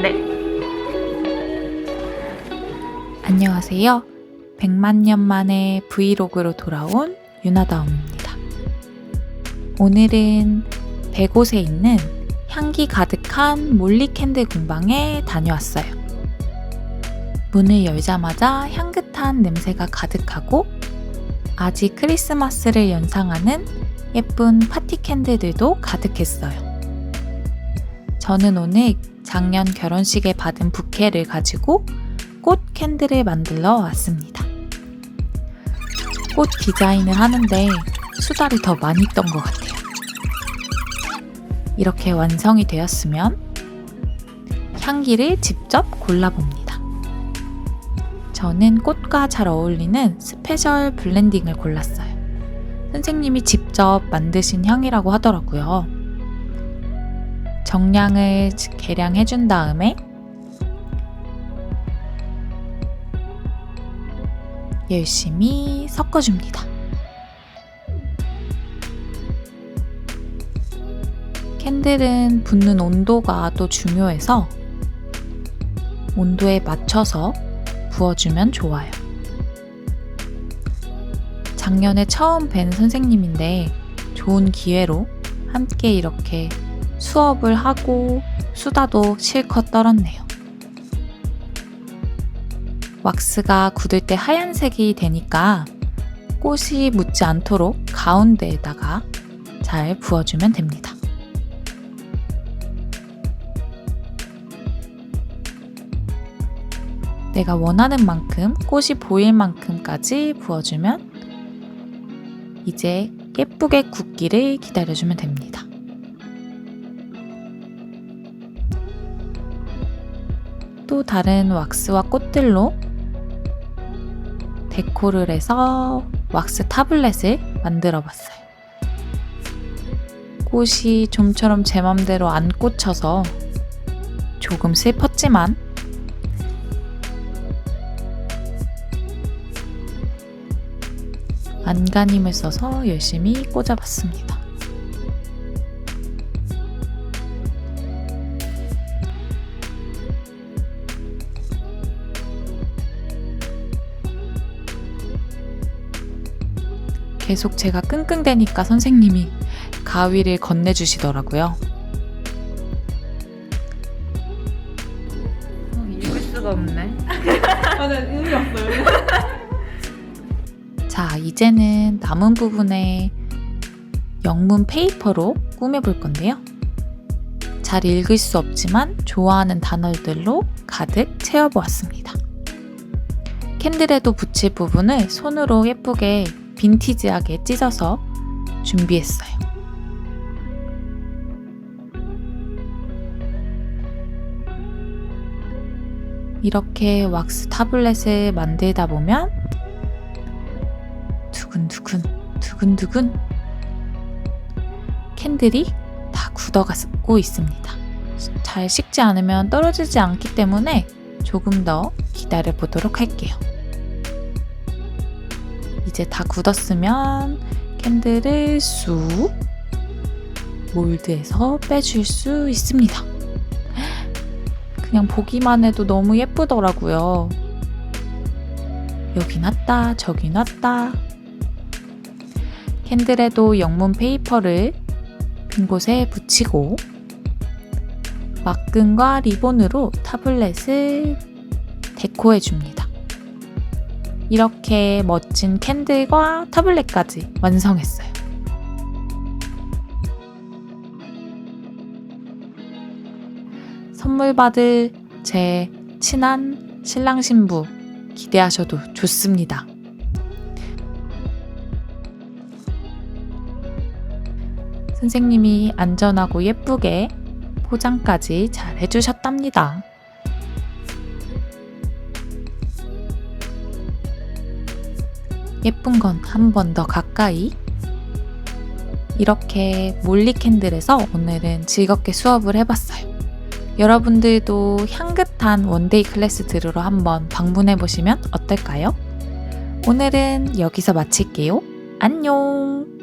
네. 안녕하세요. 100만 년 만에 브이로그로 돌아온 유나다움입니다. 오늘은 백옷에 있는 향기 가득한 몰리 캔들 공방에 다녀왔어요. 문을 열자마자 향긋한 냄새가 가득하고 아직 크리스마스를 연상하는 예쁜 파티 캔들들도 가득했어요. 저는 오늘 작년 결혼식에 받은 부케를 가지고 꽃 캔들을 만들러 왔습니다. 꽃 디자인을 하는데 수달이 더 많이 떤 것 같아요. 이렇게 완성이 되었으면 향기를 직접 골라봅니다. 저는 꽃과 잘 어울리는 스페셜 블렌딩을 골랐어요. 선생님이 직접 만드신 향이라고 하더라고요. 정량을 계량해 준 다음에 열심히 섞어줍니다. 캔들은 붓는 온도가 또 중요해서 온도에 맞춰서 부어주면 좋아요. 작년에 처음 뵌 선생님인데 좋은 기회로 함께 이렇게 수업을 하고 수다도 실컷 떨었네요. 왁스가 굳을 때 하얀색이 되니까 꽃이 묻지 않도록 가운데에다가 잘 부어주면 됩니다. 내가 원하는 만큼 꽃이 보일 만큼까지 부어주면 이제 예쁘게 굳기를 기다려주면 됩니다. 또 다른 왁스와 꽃들로 데코를 해서 왁스 타블렛을 만들어 봤어요. 꽃이 좀처럼 제 맘대로 안 꽂혀서 조금 슬펐지만 안간힘을 써서 열심히 꽂아봤습니다. 계속 제가 끙끙대니까 선생님이 가위를 건네주시더라고요. 읽을 수가 없네. 저는 의미 없어요. 자, 이제는 남은 부분에 영문 페이퍼로 꾸며볼 건데요. 잘 읽을 수 없지만 좋아하는 단어들로 가득 채워보았습니다. 캔들에도 붙일 부분을 손으로 예쁘게 빈티지하게 찢어서 준비했어요. 이렇게 왁스 타블렛을 만들다 보면 두근두근 두근두근 캔들이 다 굳어가고 있습니다. 잘 식지 않으면 떨어지지 않기 때문에 조금 더 기다려 보도록 할게요. 이제 다 굳었으면 캔들을 쑥 몰드에서 빼줄 수 있습니다. 그냥 보기만 해도 너무 예쁘더라고요. 여기 놨다, 저기 놨다. 캔들에도 영문 페이퍼를 빈 곳에 붙이고 막근과 리본으로 타블렛을 데코해 줍니다. 이렇게 멋진 캔들과 타블렛까지 완성했어요. 선물 받을 제 친한 신랑 신부 기대하셔도 좋습니다. 선생님이 안전하고 예쁘게 포장까지 잘 해주셨답니다. 예쁜 건 한 번 더 가까이. 이렇게 몰리 캔들에서 오늘은 즐겁게 수업을 해봤어요. 여러분들도 향긋한 원데이 클래스 들으러 한번 방문해 보시면 어떨까요? 오늘은 여기서 마칠게요. 안녕!